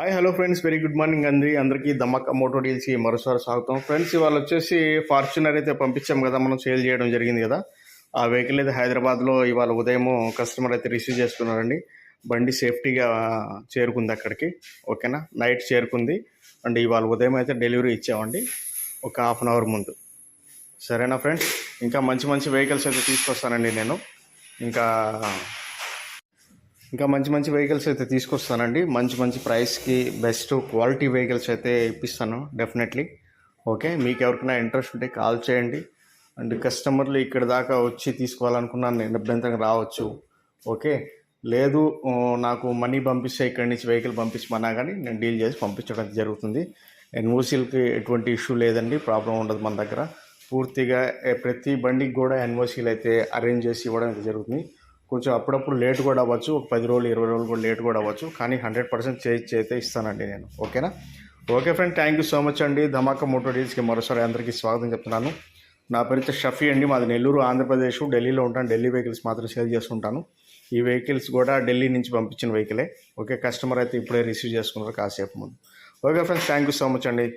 Hi hello friends. Very good morning అండి. అందరికీ దమ్మక్క Moto డీల్స్కి మరోసారి స్వాగతం. ఫ్రెండ్స్ ఇవాళ వచ్చేసి ఫార్చునర్ అయితే పంపించాం కదా మనం సేల్ చేయడం జరిగింది కదా. ఆ వెహికల్ అయితే హైదరాబాద్లో ఇవాళ ఉదయం కస్టమర్ అయితే రిసీవ్ చేసుకున్నారండి. బండి సేఫ్టీగా చేరుకుంది అక్కడికి. ఓకేనా? నైట్ చేరుకుంది. అండ్ ఇవాళ ఉదయం అయితే డెలివరీ ఇచ్చామండి. ఒక హాఫ్ అన్ అవర్ ముందు. సరేనా ఫ్రెండ్స్? ఇంకా మంచి మంచి వెహికల్స్ అయితే తీసుకొస్తానండి నేను. ఇంకా ఇంకా మంచి మంచి వెహికల్స్ అయితే తీసుకొస్తానండి. మంచి మంచి ప్రైస్కి బెస్ట్ క్వాలిటీ వెహికల్స్ అయితే ఇప్పిస్తాను డెఫినెట్లీ ఓకే మీకు ఎవరికైనా ఇంట్రెస్ట్ ఉంటే కాల్ చేయండి. అండ్ కస్టమర్లు ఇక్కడ దాకా వచ్చి తీసుకోవాలనుకున్నాను నేను అభ్యంతరం రావచ్చు. ఓకే లేదు నాకు మనీ పంపిస్తే ఇక్కడి నుంచి వెహికల్ పంపించమన్నా కానీ నేను డీల్ చేసి పంపించడం జరుగుతుంది. ఎన్ఓసీలకి ఎటువంటి ఇష్యూ లేదండి ప్రాబ్లం ఉండదు మన దగ్గర. పూర్తిగా ప్రతి బండికి కూడా ఎన్ఓసీలు అయితే అరేంజ్ చేసి ఇవ్వడం అయితే జరుగుతుంది. కొంచెం అప్పుడప్పుడు లేట్ కూడా అవ్వచ్చు. ఒక పది రోజులు ఇరవై రోజులు కూడా లేట్ కూడా అవ్వచ్చు. కానీ హండ్రెడ్ పర్సెంట్ చేసి అయితే ఇస్తానండి నేను. ఓకేనా? Okay friend thank you so much అండి. ధమాకా మోటో డీల్స్కి మరోసారి అందరికీ స్వాగతం చెప్తున్నాను. నా పేరు షఫీ అండి. మాది నెల్లూరు ఆంధ్రప్రదేశ్ ఢిల్లీలో ఉంటాను. ఢిల్లీ వెహికల్స్ మాత్రం సేల్ చేస్తుంటాను. ఈ వెహికల్స్ కూడా ఢిల్లీ నుంచి పంపించిన వెహికలే. ఓకే కస్టమర్ అయితే ఇప్పుడే రిసీవ్ చేసుకున్నారు కాసేపు ముందు. Okay friends thank you so much అండి.